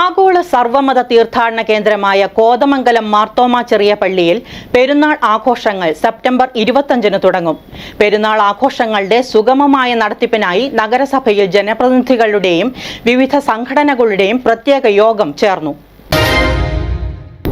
ആഗോള സർവമത തീർത്ഥാടന കേന്ദ്രമായ കോതമംഗലം മാർത്തോമ ചെറിയ പള്ളിയിൽ പെരുന്നാൾ ആഘോഷങ്ങൾ സെപ്റ്റംബർ ഇരുപത്തഞ്ചിന് തുടങ്ങും. പെരുന്നാൾ ആഘോഷങ്ങളുടെ സുഗമമായ നടത്തിപ്പിനായി നഗരസഭയിൽ ജനപ്രതിനിധികളുടെയും വിവിധ സംഘടനകളുടെയും പ്രത്യേക യോഗം ചേർന്നു.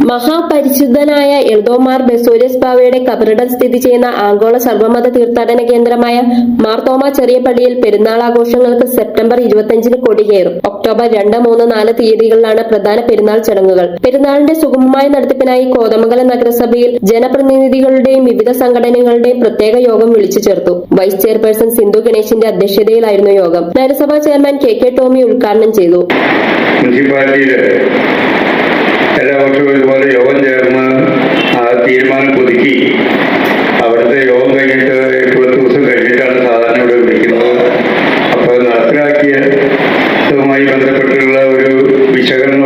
മഹാപരിശുദ്ധനായ എൽദോമാർ ബെസോലിയസ് ബാവയുടെ കബറിടം സ്ഥിതി ചെയ്യുന്ന ആഗോള സർവമത തീർത്ഥാടന കേന്ദ്രമായ മാർത്തോമ ചെറിയ പള്ളിയിൽ പെരുന്നാൾ ആഘോഷങ്ങൾക്ക് സെപ്റ്റംബർ ഇരുപത്തിയഞ്ചിന് കൊടികയറും ഒക്ടോബർ രണ്ട് മൂന്ന് നാല് തീയതികളിലാണ് പ്രധാന പെരുന്നാൾ ചടങ്ങുകൾ. പെരുന്നാളിന്റെ സുഗമമായ നടത്തിപ്പിനായി കോതമംഗലം നഗരസഭയിൽ ജനപ്രതിനിധികളുടെയും വിവിധ സംഘടനകളുടെയും പ്രത്യേക യോഗം വിളിച്ചു ചേർത്തു. വൈസ് ചെയർപേഴ്സൺ സിന്ധു ഗണേശിന്റെ അധ്യക്ഷതയിലായിരുന്നു യോഗം. നഗരസഭാ ചെയർമാൻ കെ കെ ടോമി ഉദ്ഘാടനം ചെയ്തു. ഇതുപോലെ യോഗം ചേർന്ന് ആ തീരുമാനം പുതുക്കി. അവിടുത്തെ യോഗം കഴിഞ്ഞിട്ട് എട്ട് ദിവസം കഴിഞ്ഞിട്ടാണ് സാധാരണ ഇവിടെ വിളിക്കുന്നത്. അപ്പോൾ നടപ്പിലാക്കിയതുമായി ബന്ധപ്പെട്ടുള്ള ഒരു വിശകലനവും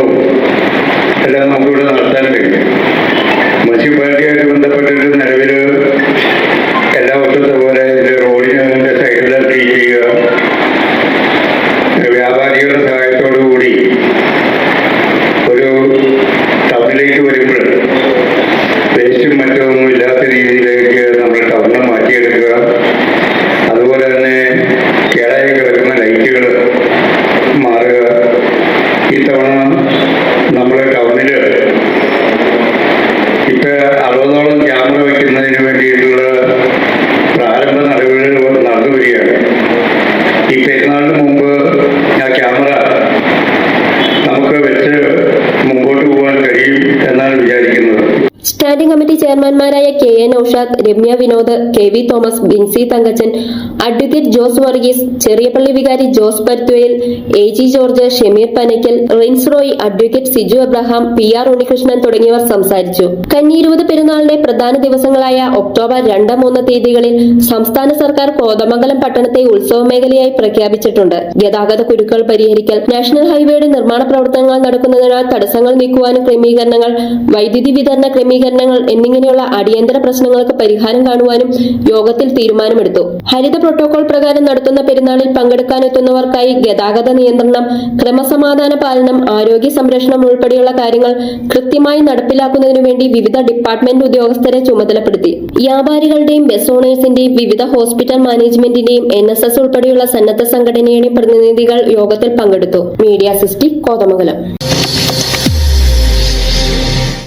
ఈ పెద్దనాళ్ళు ചെയർമാൻമാരായ K N Aushad Ramya Vinod K V Thomas Binsi Thankachan advocate Jose Varghese Cheriyapalli വികാരി Jose Paruthuvayil A G George Shameer Panackal Rince Roy advocate Siju Abraham P R Unnikrishnan തുടങ്ങിയവർ സംസാരിച്ചു. കന്നിയിരുപത് പെരുന്നാളിന്റെ പ്രധാന ദിവസങ്ങളായ ഒക്ടോബർ രണ്ട് മൂന്ന് തീയതികളിൽ സംസ്ഥാന സർക്കാർ കോതമംഗലം പട്ടണത്തെ ഉത്സവ മേഖലയായി പ്രഖ്യാപിച്ചിട്ടുണ്ട്. ഗതാഗത കുരുക്കൾ പരിഹരിക്കൽ നാഷണൽ ഹൈവേയുടെ നിർമ്മാണ പ്രവർത്തനങ്ങൾ നടക്കുന്നതിനാൽ തടസ്സങ്ങൾ നീക്കുവാനും ക്രമീകരണങ്ങൾ വൈദ്യുതി വിതരണ ക്രമീകരണങ്ങൾ എന്നിങ്ങനെയുള്ള അടിയന്തര പ്രശ്നങ്ങൾക്ക് പരിഹാരം കാണുവാനും യോഗത്തിൽ തീരുമാനമെടുത്തു. ഹരിത പ്രോട്ടോകോൾ പ്രകാരം നടത്തുന്ന പെരുന്നാളിൽ പങ്കെടുക്കാനെത്തുന്നവർക്കായി ഗതാഗത നിയന്ത്രണം ക്രമസമാധാന പാലനം ആരോഗ്യ സംരക്ഷണം ഉൾപ്പെടെയുള്ള കാര്യങ്ങൾ കൃത്യമായി നടപ്പിലാക്കുന്നതിനു വേണ്ടി വിവിധ ഡിപ്പാർട്ട്മെന്റ് ഉദ്യോഗസ്ഥരെ ചുമതലപ്പെടുത്തി. വ്യാപാരികളുടെയും ബസ് ഓണേഴ്സിന്റെയും വിവിധ ഹോസ്പിറ്റൽ മാനേജ്മെന്റിന്റെയും എൻ എസ് എസ് ഉൾപ്പെടെയുള്ള സന്നദ്ധ സംഘടനയുടെയും പ്രതിനിധികൾ യോഗത്തിൽ പങ്കെടുത്തു. Media city Kothamangalam.